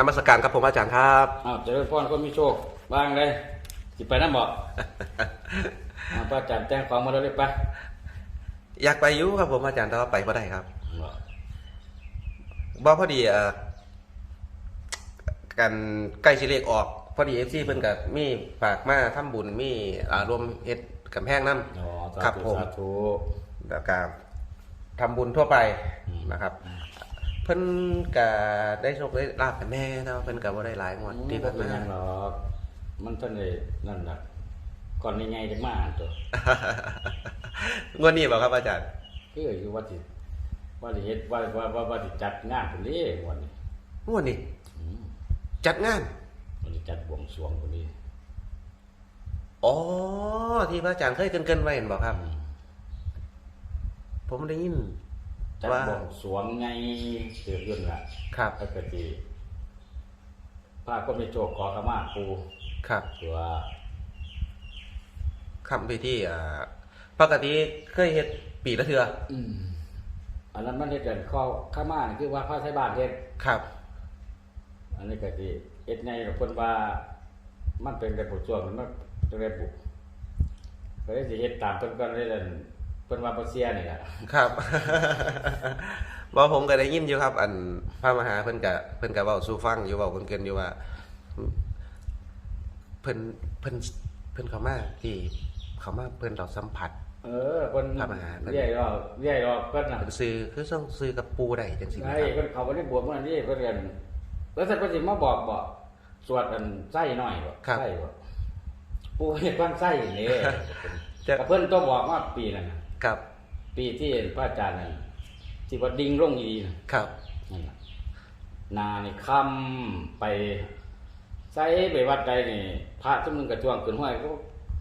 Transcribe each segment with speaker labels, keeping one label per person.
Speaker 1: นมัสการครับผมอาจารย์ครับ
Speaker 2: อ้าวเจริญพรคนมีโชคบ้างเลยสิไปน้ำบอกอ้าวพระอาจารย์แต่งของมาแล้วเลยปะ
Speaker 1: อยากไปอยุครับผมอาจารย์แต่ว่าไปไม่ได้ครับ
Speaker 2: บอก
Speaker 1: บ่พอดีเอ่อกันใกล้ชิเลกออก พอดีเอฟซีเพิ่นกับมีฝากมาทำบุญมีอ่ารวมเฮ็ดกำแพงน้
Speaker 2: อ๋อสา
Speaker 1: ครับ
Speaker 2: ธุ
Speaker 1: ผม
Speaker 2: สาธุำ
Speaker 1: แล้วก็ทำบุญทั่วไป
Speaker 2: อืม
Speaker 1: นะครับเพิ่นก็ได้โชคได้ลาบกันแน่แต่ว่าเพิ่นก็บ่ได้หลายงวดที่
Speaker 2: มั
Speaker 1: ผ่านน
Speaker 2: เป็น
Speaker 1: มา
Speaker 2: หยังหรอกมันท่านเลยนั่นแหละก่อนยังไงจะมาตัว
Speaker 1: งวดนี้บ่ครับอาจารย์
Speaker 2: คือคือว่าสิว่าสิเฮ็ดว่าว่าว่าว่าสิจัดงานพุ่นนี้วันนี้
Speaker 1: งวดนี้
Speaker 2: อืม
Speaker 1: จัดงาน
Speaker 2: วันนี้จัดบวงสรวงพุ่นนี้
Speaker 1: อ๋อ ที่พระอาจารย์เคยเกินๆไว้เห็นบ่ครับ
Speaker 2: อืม
Speaker 1: ผมได้ยิน
Speaker 2: จัด
Speaker 1: ว่า
Speaker 2: บวงสรวงไงเกิดขึ้นละ
Speaker 1: ครับ
Speaker 2: ปกติพระก็ไม่โชคขอขมาครู
Speaker 1: ครับ
Speaker 2: ตัว
Speaker 1: คำพิธีอ่าปกติเคยเฮ็ดปีละเทือ
Speaker 2: อืมอันนั้นมันได้เกิดข้อข้ามานี่คือว่าพระไทยบ้านเฮ็ด
Speaker 1: ครับ
Speaker 2: อันนี้ก็สิเฮ็ดไงกับคนว่า มันเป็นกระปุกช่วงมันมันจะได้บุกก็เลยสิเฮ็ดตามเพิ่นก็เลยเล่น เพิ่นว่าบ่เสียนี่ล่ะ
Speaker 1: ครับบอกผมก็ได้ยินอยู่ครับ อันพระมหาเพิ่นก็เพิ่นก็เว้าสู่ฟังอยู่เว้าเกินๆอยู่ว่า เพิ่นเพิ่นเพิ่นเข้ามาที่เข้ามาเพิ่นเราสัมผัส
Speaker 2: เออเพิ่น
Speaker 1: พระมหาเพิ่น
Speaker 2: เรียกรอบเรียกรอบเพิ่นน่ะ
Speaker 1: เพิ่นซื้อคือต้องซื้อกับปูได้จังซี่นะ
Speaker 2: ใช่
Speaker 1: ครับ
Speaker 2: เพิ่นเขาบ่ได้บวชมันนี่เพิ่นเรียนแล้วถ้าเพิ่นสิมาบอกบ่สวดอันไส้หน่อยบ่ไส้บ่ปู่เฮ็ดความไส้นี่
Speaker 1: จะ
Speaker 2: ก็เพิ่นต้องบอกว่าปีนั้นน่ะ
Speaker 1: ครับ
Speaker 2: ปีที่พระอาจารย์นั่นที่ว่าดิ่งลงอีน่ะ
Speaker 1: ครับ
Speaker 2: นั่นล่ะนานี่คำไปใส่ไปวัดใดนี่พระทุกมึงกระจ้วงขึ้นห้อยก็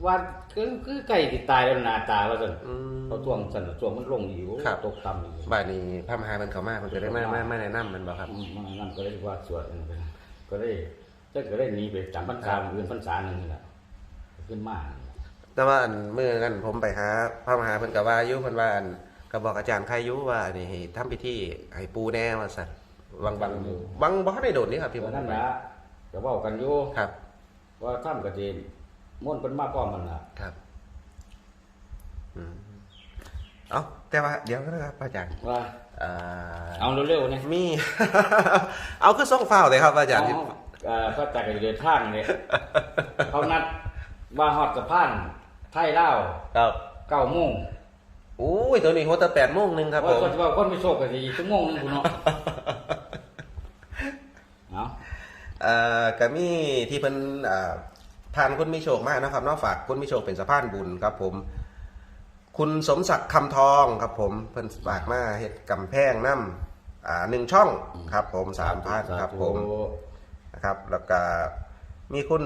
Speaker 2: ว่าคือคือไก่ที่ตายแล้วหน้าตาว่าซั่น
Speaker 1: อืม
Speaker 2: เขาจ้วงซั่นน่ะจ้วงมันลงอยู่
Speaker 1: ครับ
Speaker 2: ตกต่ำอยู่
Speaker 1: บ้านนี้พระมหาเพิ่นเข้ามาเพิ่นก็ได้มามามาแนะนำมันบ่ครับ
Speaker 2: อืมมันนั่นก็เลยว่าสวดนั่นไปก็เลยเจ้าก็เลยหนีไปจำพรรษาอื่นพรรษาหนึงนี่แหละขึ้นมา
Speaker 1: แต่ว่าอันเมื่อนั้นผมไปหาพระมหาเพิ่นก็ว่าอยู่เพิ่นว่าอันก็บอกอาจารย์ใครอยู่ว่านี่ให้ทำพิธีให้ปูแน่ว่าซั่นบางบางบางบ่ทันได้โดดนี่ครับที่ผม
Speaker 2: นั่นแหละก็เว้ากันอยู่
Speaker 1: ครับ
Speaker 2: ว่าท่านก็สิม่วนเพิ่นมาพร้อมมันล่ะ
Speaker 1: ครับอืมเอาแต่ว่าเดี๋ยวนะครับอาจารย์
Speaker 2: ว่า
Speaker 1: เอ่อ
Speaker 2: เอาเร็วๆนี่
Speaker 1: มี เอาคือส่งฟ้าวเลยครับอาจารย์
Speaker 2: เอ่อพระจักรยานทางเนี่ยเขานัดว่าฮอดสะพาน ไทยลาว
Speaker 1: ครับ
Speaker 2: เก้าโมง
Speaker 1: อุ้ยตัวนี้หัวแตะแปดโมงหนึงครับผ
Speaker 2: ว่ามคนว่าคนไม่โชคก็สิอีกชั่วโมงหนึงพุ่นเนาะเอา
Speaker 1: เอ่อก็มีที่เพิ่นเอ่อทานคุณมีโชคมากนะครับเนอกฝากคุณมีโชคเป็นสะพานบุญครับผม คุณสมศักดิ์คำทองครับผมเพิ่นฝากมาเฮ็ดกำแพงน้ำอ่าหนึ่งช่องครับผมสามพันครับผม นะครับแล้วก็มีคุณ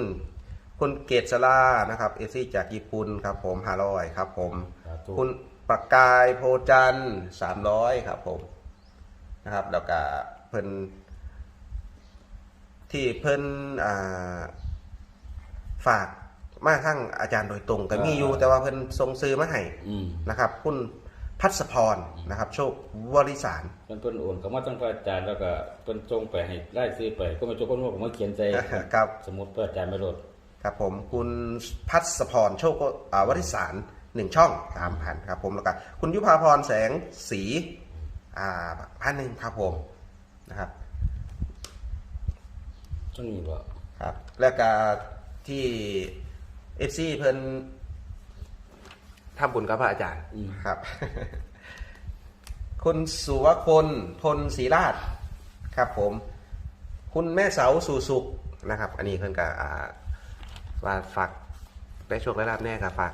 Speaker 1: คุณเกษสลานะครับเอซี่จากญี่ปุ่นครับผมห้าร้อยครับผม
Speaker 2: สาธุ
Speaker 1: คุณประกายโพจันสามร้อยครับผมนะครับแล้วก็เพิ่นที่เพิ่นอ่าฝากมาทั้งอาจารย์โดยตรงก็มีอยู่แต่ว่าเพิ่นทรงซื้อมาให้
Speaker 2: อืม
Speaker 1: นะครับ คุณพัศพรนะครับ โชควริสาร
Speaker 2: เพิ่นเพิ่นโอนเข้ามาทั้งพระอาจารย์แล้วก็เพิ่นส่งไปให้ไล่ซื้อไปก็ไม่โชคคนว่าผมมาเขียนใจ
Speaker 1: ครับ
Speaker 2: สมุดพระอาจารย์ไม่ลด
Speaker 1: ครับผมคุณพัศพรโชคอ่าวริสารหนึ่งช่องสามพันครับผมแล้วก็คุณยุพาพรแสงสีอ่าพันหนึ่งครับผมนะครับ
Speaker 2: ช่วงนี้บ่
Speaker 1: ครับแล้วก็ที่เอฟซีเพิ่นทำบุญกับพระอาจารย์
Speaker 2: อืม
Speaker 1: ครับ คุณสุวพลพลศรีราชครับผม คุณแม่เสาสู่สุขนะครับ อันนี้เพิ่นก็อ่า ว่าฝากได้โชคได้ลาบแน่กับฝาก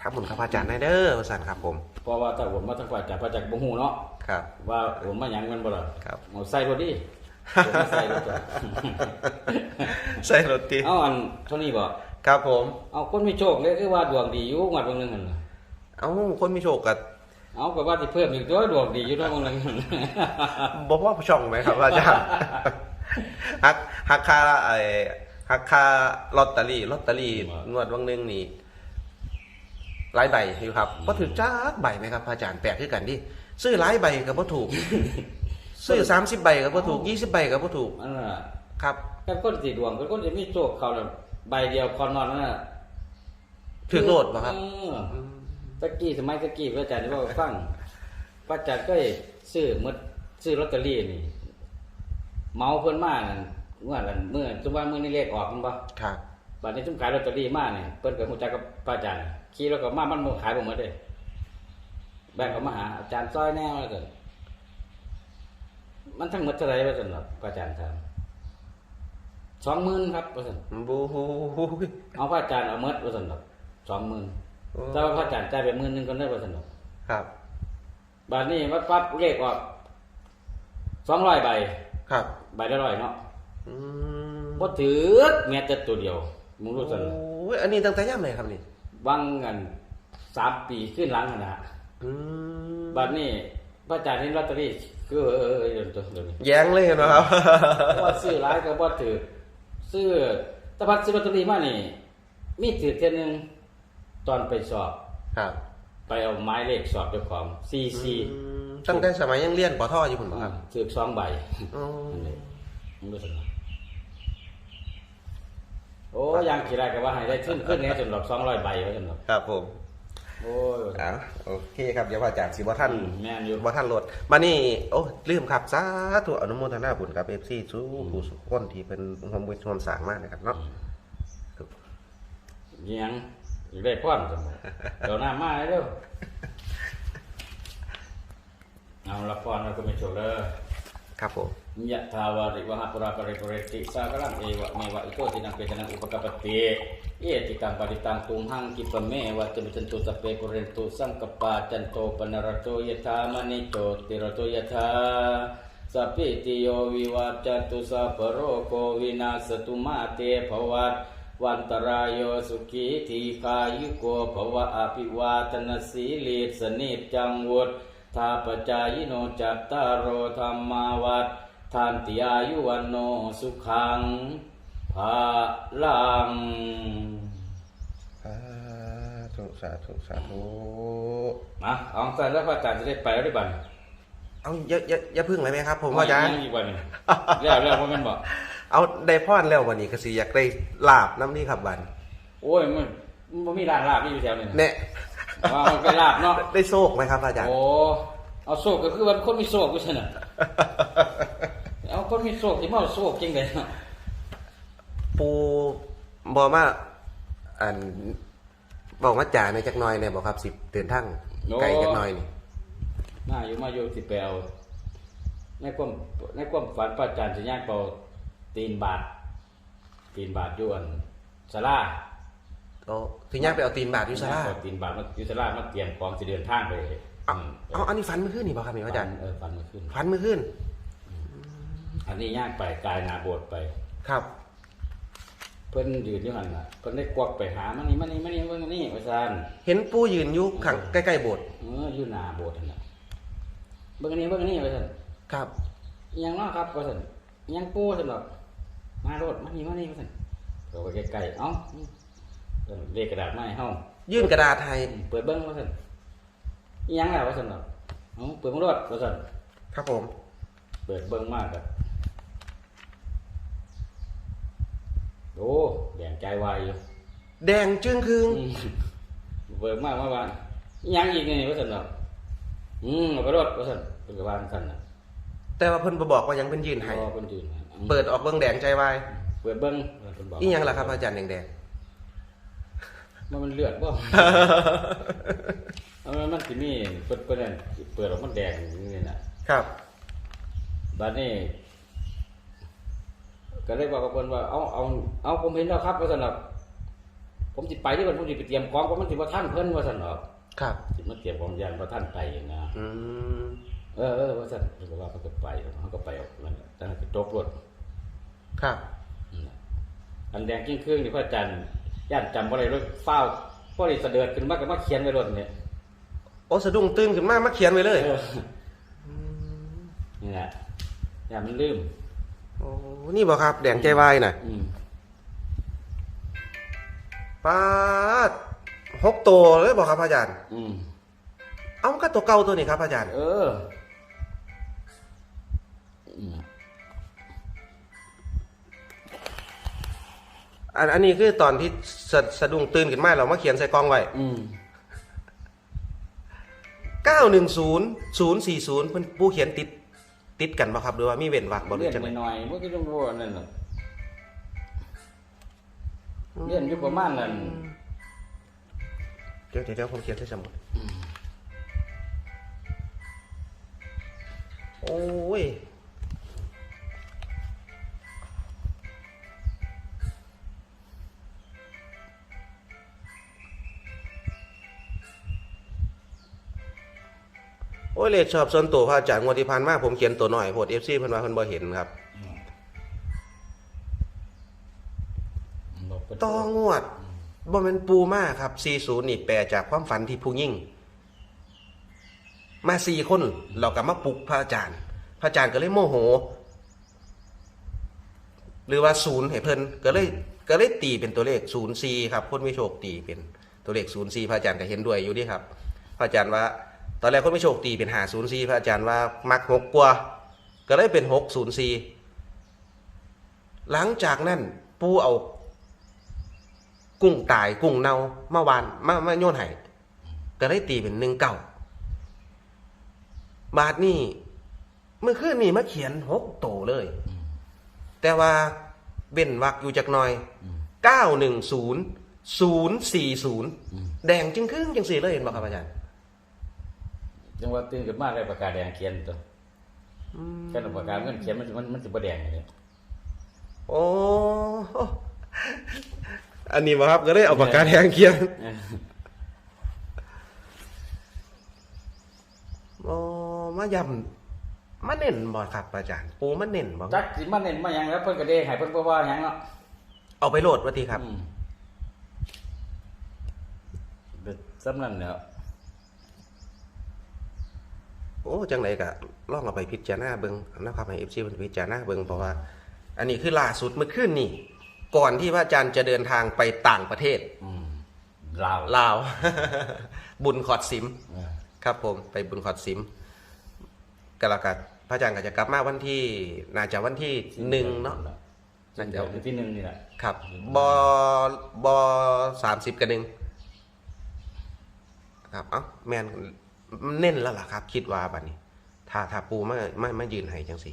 Speaker 1: ทำบุญกับพระอาจารย์ได้เด้อว่าสั่นครับผม
Speaker 2: เพราะว่าถ้าผมมาทั้งพระอาจารย์พระอาจารย์บ่ฮู้เนาะ
Speaker 1: ครับ
Speaker 2: ว่าผมมาหยังแมันบ่ล่ะ
Speaker 1: ครับ
Speaker 2: เอาใส่รถดิผมมาใส่รถจ้ะ
Speaker 1: ใส่รถตี
Speaker 2: เอาอันเท่านี้บ่
Speaker 1: ครับผม
Speaker 2: เอาคนมีโชคเลยคือว่าดวงดีอยู่งวดบางนึงหั่นน่ะ
Speaker 1: เอ้าคนมีโชคกับ
Speaker 2: เอาก็ว่าสิเพิ่มอีกตัวดวงดีอยู่เนาะบางนึงหั่น
Speaker 1: บอกว่าช่องไหมครับอาจารย์หักหักค่าไอ้ หักค่าลอตเตอรี่ลอตเตอรี่งวดวันหนึงนี่หลายใบอยู่ครับก็ถือจ้าใบไหมครับพระอาจารย์แปลกคือกันดิซื้อหลายใบกับพ่ถูก ซื้อสามสิบใบกับพ่ถูกยี่สิบใบกับพ่ถูก
Speaker 2: อันน่ะ
Speaker 1: ครับ
Speaker 2: แต่คนสีดวงเป็นคนที่มีโชคเขาน่ะใบเดียวคอนนอนนั่นน่ะ
Speaker 1: ถึงโหลดป่ะครับ
Speaker 2: เออตะกี้สมัยตะกี้พระอาจารย์ที่ว่าฟังพระอาจารย์ก็ซื้อหมดซื้อลอตเตอรี่นี่ เมาเพิ่นมานั่น เมื่อนั้นเมื่อจุว่ามื้อนี้เลขออกมันบ่
Speaker 1: ครับ
Speaker 2: บัดนี้จุ่มขายลอตเตอรี่มาเนี่ยเพิ่นก็รู้จักกับพระอาจารย์ขี่แล้วก็มามันบ่ขายบ่หมดเด้แบ่งเขามาหาอาจารย์ซอยแน่ว่าซั่นมันทั้งหมดเท่าไหร่ว่าซั่นครับพระอาจารย์ถาม20,000ครับว่าซั่น
Speaker 1: บูฮู
Speaker 2: เอาพระอาจารย์เอาหมดว่าซั่นครับ20,000แต่ว่าพระอาจารย์จ่ายไปหมื่นหนึงก็ได้ว่าซั่นครับ
Speaker 1: ครับ
Speaker 2: บัดนี้วัดปั๊บเลขออก200ใบ
Speaker 1: ครับ
Speaker 2: ใบละร้อยเนาะ
Speaker 1: อืม
Speaker 2: บ่ถือแม้แต่ตัวเดียวมึงรู้ซั่นล่ะ
Speaker 1: โอ้ยอันนี้ตั้งแต่ย่ำไหนครับนี่
Speaker 2: วังกันสามปีขึ้นหลังขนาด
Speaker 1: อืม
Speaker 2: บัดนี้พระอาจารย์เห็นลอตเตอรี่คือเออเออเออเดี๋ยวเดี๋ยวนี้
Speaker 1: แย้งเลยเห็นไหมครับ
Speaker 2: ว่าซื้อหลายก็บ่ถือซื้อแตะพัดซื้อลอตเตอรี่มานี่ มีถือเท่ยหนึงตอนไปสอบ
Speaker 1: ครับ
Speaker 2: ไปเอาไม้เลขสอบเจ้าของ CC
Speaker 1: อืมตั้งแต่สมัยยังเรียนปอท่ออยู่ผมครับ
Speaker 2: ถือสองใบ
Speaker 1: อ๋อ
Speaker 2: นั่นเลยมึงรู้สึกไหม โอ้ยังกี่ไรก็ว่าให้ได้ขึ้นขึ้นเนี่ยจนดอกสองร้อยใบไว้จนดอก
Speaker 1: ครับผม
Speaker 2: โอ้ย
Speaker 1: เอาโอเคครับเดี๋ยวว่าจากสิบ่ท่าน
Speaker 2: อืมแม่นอยู่
Speaker 1: บ่ท่านรถมานี่โอ้ลืมครับสาธุอนุโมทนาบุญกับเอฟซีสู้ผู้สุขคนที่เป็นความบุญความสร้างมากนะครับเนาะ
Speaker 2: เยียงอยู่ได้พ่อนสมองเดี๋ยวหน้ามาเร็วเอาละพรเราก็ไม่โชว์เลย
Speaker 1: ครับผม
Speaker 2: ยะทาวาริวหาปุราปริปุเรติสากลังเอวะเมวะอิโตตินังเปตนังอุปกปปติเอติตังปริตังตุมหังกิปเมวะจมิจันตุสเปปุเรนตุสังกปาจันโตปนรโตยถามณิโจติรโตยถาสัพพิติโยวิวัจจตุสัพโรโควินาสตุมาเตภวัตวันตรายโยสุขีทีคายุโกภวะอภิวาทนสีลิสนิจจังวุฒทาปจายโนจัตตารโธรรมาวัฏ ทานติอายุวันโนสุขังภาลัง
Speaker 1: สาธุสาธุสาธุ
Speaker 2: มาเอาแต่แล้วพระอาจารย์จะได้ไปแล้วได้บัน
Speaker 1: เอาอย่าอย่าอย่าพึ่งเลยไหมครับ ผมว่าอาจารย์
Speaker 2: ยังอีกวันหนึงแล้วแล้วว่ามันบอก
Speaker 1: เอาได้พรแล้ววันนี้ก็สิอยากได้ลาบน้ำนี่ครับบัน
Speaker 2: โอ้ยมันมันมีร้านลาบที่อยู่แถวนี้นะ
Speaker 1: เนี่ย
Speaker 2: ว่ามันเป็นลาบเนาะ
Speaker 1: ได้โชคไหมครับอาจารย์
Speaker 2: โอ้เอาโศกก็คือวันคนมีโศกกูใช่น่ะเอา คนมีโศกที่มาเอาโศกจริงเลยเนาะ
Speaker 1: ปูบอกว่าอันบอกว่าจ่าในจักหน้อยเนี่ยบอกครับสิเตือนทั้งไก่จักหน้อยนี่
Speaker 2: มาอยู่มาอยู่ที่แปลวในความในความฝันพระอาจารย์จะย่างเปาตีนบาท ตีนบาทอยวนสลา
Speaker 1: โอ้ถึงย่างไปเอาตีนบาทอยุสลา
Speaker 2: เอตีนบาทมาอยุสลามาเตรียมของจะเดินทางไป
Speaker 1: เอา
Speaker 2: อืม
Speaker 1: เอาอันนี้ฟันมือขึ้นนี่บอกครับนี่อาจารย์
Speaker 2: เออฝันมาขึ้น
Speaker 1: ฟันมือขึ้น
Speaker 2: อันนี้ย่างไปกายหนาโบสถ์ไป
Speaker 1: ครับ
Speaker 2: เพิ่นยืนอยู่หันน่ะเพิ่นได้กวักไปหามันนี่มันนี่มันนี่มันนี่ว่าซั่น
Speaker 1: เห็นปูยืนอยู่ข้างใกล้ๆโบสถ์
Speaker 2: เอออยู่หน้าโบสถ์นั่นน่ะเบิ่งอันนี้เบิ่งอันนี้ว่าซั่น
Speaker 1: ครับ
Speaker 2: อิหยังเนาะครับว่าซั่นอิหยังปูซั่นดอกมาโลดมานี่มานี่ว่าซั่นเข้าไปใกล้ๆเอ้าเออเลขกระดาษมาให้เฮา
Speaker 1: ยื่นกระดาษให้
Speaker 2: เปิดเบิ้งว่าซั่นอิหยังแล้วว่าซั่นดอกเอ้าเปิดเบิ่งรถว่าซั่น
Speaker 1: ครับผม
Speaker 2: เปิดเบิ้งมากครับ โอ้แดงใจวายอยู่
Speaker 1: แดงจึ้งครึง
Speaker 2: อืมเปิดมากเมื่อวานอิหยังอีกนี่ว่าซั่นดอกอืมเอาไปรถว่าซั่นเปิดกระวานซั่นน่ะ
Speaker 1: แต่ว่าเพิ่นบ่บอกว่ายังเป็นยืนให้
Speaker 2: รอเพิ่นยืนให้
Speaker 1: เปิดออกเบิ่งแดงใจวาย
Speaker 2: เปิดเบิ้งเพิ่นบอก
Speaker 1: อีหยังล่ะครับอาจารย์แดง
Speaker 2: มันมันเลือดบ่ เอามันมันสิมีเปิดเปิดนั่นเปิดออกมันแดงอย่างนี่น่ะ
Speaker 1: ๆครับ
Speaker 2: บัดนี้ ก็เลยบอกกับเพิ่นว่าเอาเอาเอาผมเห็นแล้วครับว่าซั่นน่ะผมสิไปที่เพิ่นผมสิไปเตรียมของเพราะมันสิบ่ทันเพิ่นว่าซั่นน่ะ
Speaker 1: ครับ
Speaker 2: สิมาเตรียมของยันบ่ทันไปอย่างนะ
Speaker 1: อืม
Speaker 2: เออเออว่าซั่นเพิ่นก็ว่าเพิ่นก็ไปเฮาก็ไปเอานั่นแหละแต่นั้นก็จบรถ
Speaker 1: ครับ
Speaker 2: อืมอันแดงกิ้งครึ่งนี่พระอาจารย์ย่านจำบ่ได้เลยฟ้าวพอดีเสด็จขึ้นมาก็มาเขียนไว้รถเนี่ย
Speaker 1: โอ้สะดุ้งตื่นขึ้นมามาเขียนไว้เลย
Speaker 2: เออนี่แหละอย่ามันลืม
Speaker 1: โอ้นี่บ่ครับ แดงใจวายน่ะ
Speaker 2: อืม
Speaker 1: ปาดหกตัวเลยบ่ครับอาจารย์
Speaker 2: อืม
Speaker 1: เอามันก็ตัวเก่าตัวนี้ครับอาจารย์
Speaker 2: เอออืม
Speaker 1: อันอันนี้คือตอนที่สะสะดุ้งตื่นขึ้นมาเรามาเขียนใส่กล้องไว้
Speaker 2: อืม
Speaker 1: 910 040เพิ่นปูเขียนติด ติดกันบ่ครับหรือว่ามีเว้นวรรคบ่หรื
Speaker 2: เรี
Speaker 1: อย
Speaker 2: น
Speaker 1: จังได
Speaker 2: หน่อยๆมันก็ต้องรู้นั่นน่ะเรียนอยู่ประมาณนั้น
Speaker 1: เดี๋ยวเดี๋ยวเดี๋ยวผมเขียนใส่สมุดโอ้ย โอ้ยเลขชอบส่วนตัวพระอาจารย์งวดที่ผ่านมาผมเขียนตัวหน่อยโพด FC เพิ่นว่าเพิ่นบ่เห็นครับ
Speaker 2: บอกไป
Speaker 1: ต่องวดบ่แม่นปูมาครับ40นี่แปลจากความฝันที่ผู้ยิ่ง มาสี่คนเราก็มาปลุกพระอาจารย์ พระอาจารย์ก็เลยโมโห หรือว่าศูนย์ให้เพิ่นก็เลยก็เลยตีเป็นตัวเลขศูนย์สี่ครับคนไม่โชคตีเป็นตัวเลขศูนย์สี่พระอาจารย์ก็เห็นด้วยอยู่ดีครับ พระอาจารย์ว่าต อนแรกคนไม่โชคตีเป็นหาศูนย์สี่พระอาจารย์ว่ามักหกกว่าก็เลยเป็นหกศูนย์สี่หลังจากนั้นปูเอา กุ้งตายกุ้งเน่าเมื่อวานมามาโยนให้ก็เลยตีเป็นหนึ่งเก้าบาทนี่เมื่อคืนนี่มาเขียนหกโตเลย แต่ว่าเว้นวักอยู่จากหน่อยเก้าหนึ่งศูนย์ศูนย์สี่ศูนย์แดงจึงครึ่งจังสี่เลยเห็นบ่ครับอาจารย์
Speaker 2: จังว่าตื่นขึ้นมาได้ปากกาแดงเขียนตัวแค่ปากกาเงินเขียนมันมันมันสิบ่แดงเลย
Speaker 1: โอ้อันนี้บ่ครับก็เลยเอาปากกาแดงเขียนโอ้มาย้ำมาเน้นบ่ครับอาจารย์ ปูมาเน้นบ่
Speaker 2: จักสิมาเน้นมาหยังแล้วเพิ่นก็ได้ให้เพิ่นบ่ว่าหยังเนาะ
Speaker 1: เอาไปโหลดว่าทีครับ
Speaker 2: อืมเด็ดสำนั้นเนาะ
Speaker 1: โอ้จังไรกะลองเอาไปพิจารณาเบิงนะครับให้เอฟซีมันพิจารณาเบิงเพราะว่า อันนี้คือล่าสุดเมื่อคืนนี่ ก่อนที่พระอาจารย์จะเดินทางไปต่างประเทศ
Speaker 2: อืมลาว
Speaker 1: ลาว บุญขอดสิม
Speaker 2: เออ
Speaker 1: ครับผมไปบุญขอดสิมกแล้วกัพระอาจารย์ก็จะกลับมาวันที่น่าจะวันที่หนึ่งเนาะ
Speaker 2: นั่นเดี๋ยวที่หนึ่งนี่แหละ
Speaker 1: ครับบอบอสามสิบกับหนึ่งครับเอ้าแมน เน้นแล้วล่ะครับ คิดว่าบัดนี้ถ้าถ้าปูไม่ไม่ไม่ยืนให้จังสิ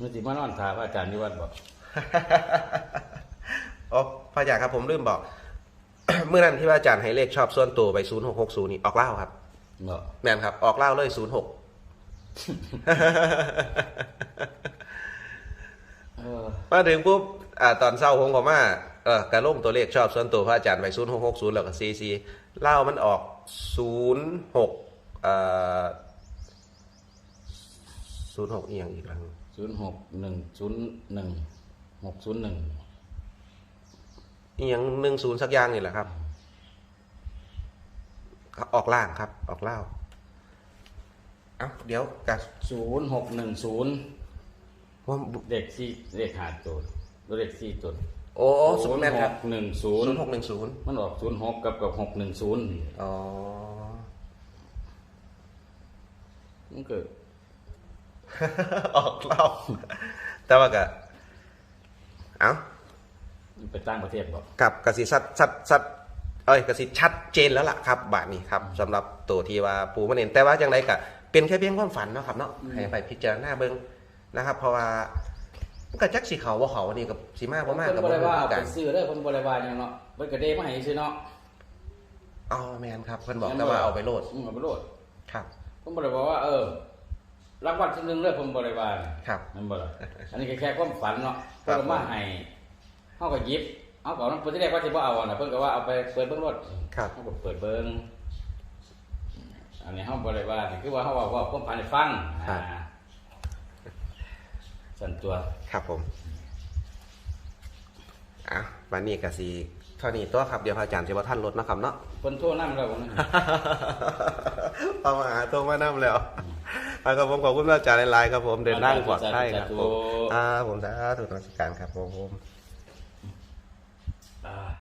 Speaker 2: มันสิมานอนท่าพระอาจารย์ที่วัดบอก
Speaker 1: อ๋อพระอาจารย์ครับผมลืมบอก เมื่อนั้นที่พระอาจารย์ให้เลขชอบส่วนตัวไปศูนย์หกหกศูนย์นี่ออกเล่าครับ
Speaker 2: บอก
Speaker 1: แม่นครับ ออกเล่าเลยศูนย์หก
Speaker 2: เออ
Speaker 1: มาถึงปุ๊บอ่าตอนเศร้าผมก็มาเออกระล่มตัวเลขชอบส่วนตัวพระอาจารย์ไปศูนย์หกหกศูนย์แล้วก็ซีซีเล่ามันออกศูนย์หกเอ่อ ศูนย์หกอีกอย่างอีกครั้ง
Speaker 2: ศูนย์หกหนึ่งศูนย์หนึ่งหกศูนย์หนึ่ง
Speaker 1: อีกอย่างหนึ่งศูนย์สักอย่างนี่แหละครับ ออกล่างครับ ออกเล่าเอ้าเดี๋ยวกับ
Speaker 2: ศูนย์หกหนึ่งศูนย์
Speaker 1: ว่า
Speaker 2: เด็กสี่เด็กหาตัวเด็กสี่ตัว
Speaker 1: โอ้ศูนย์แม่นครับ
Speaker 2: หนึ่งศู
Speaker 1: ศู
Speaker 2: น
Speaker 1: น
Speaker 2: ย์
Speaker 1: ย์หกหนึ่งศูนย์
Speaker 2: มันออกศูนย์หกกับกับหกหนึ่งศูนย์
Speaker 1: อ๋อ
Speaker 2: มันเกิด
Speaker 1: ออกเล่าแต่ว่าก็เอ้า
Speaker 2: ไปตั้งประเทศบอก
Speaker 1: กับกสิสัดสัดสัดเอ้ยกสิชัดเจนแล้วล่ะครับ บาทนี้ครับสำหรับตัวที่ว่าปูมาเน้นแต่ว่าจังไดก็เป็นแค่เพียงความฝันเนาะครับเนาะให้ไปพิจารณาเบิ่งนะครับ เพราะว่ามันก็จักสิเขาว่าเขานี่กับสีมาบ่มาก
Speaker 2: เพิ่
Speaker 1: กับ
Speaker 2: นบ่ได้ว่าเอา
Speaker 1: กั
Speaker 2: ไป
Speaker 1: น
Speaker 2: ซื้อเด้อเพิ่นบ่ได้ว่าหยังเนาะเพิ่นก็เดมาให้ซื้อเนาะ
Speaker 1: อ๋อแมนครับเพิ่นบอกแต่ว่าเอาไปโหลด
Speaker 2: อืมเอาไปโหลด
Speaker 1: ครับ
Speaker 2: เพิ่นบ่ได้บอกว่า เออรางวัลที่หนึ่งเด้อเพิ่นบ่ได้ว่า
Speaker 1: ครับ
Speaker 2: นั่นบ่ล่ะอันนี้ก็แค่ความฝันเนาะ
Speaker 1: ครั
Speaker 2: เพิ่
Speaker 1: บ
Speaker 2: นเอามาให้เฮาก็หยิบเอาก็เพิ่นที่แรกว่าสิบ่เอาอะนะเพิ่นก็ว่าเอาไปเปิดเบิ่งรถ
Speaker 1: ครับ
Speaker 2: เฮาก็เปิดเบิ่งอันนี้เฮาบ่ได้ว่านี่คือว่าเฮาว่าว่าความฝันให้ฟังอ่าสั่นตัว
Speaker 1: ครับผมอะวันนี้ก็สิ เท่านี้ตัวครับเดี๋ยวพระอาจารย์จะว่าท่านลดนะครับเนาะ
Speaker 2: เพิ่นโทรนำแล้วบ่นะ
Speaker 1: เอามาหาตัวมานํแล้วอะครับผมขอบคุณพระอาจารย์หลายๆครับผมเดินนั่งปลอดภัยครับผมอ่าผมสาธุนมัสการครับผม
Speaker 2: อ่า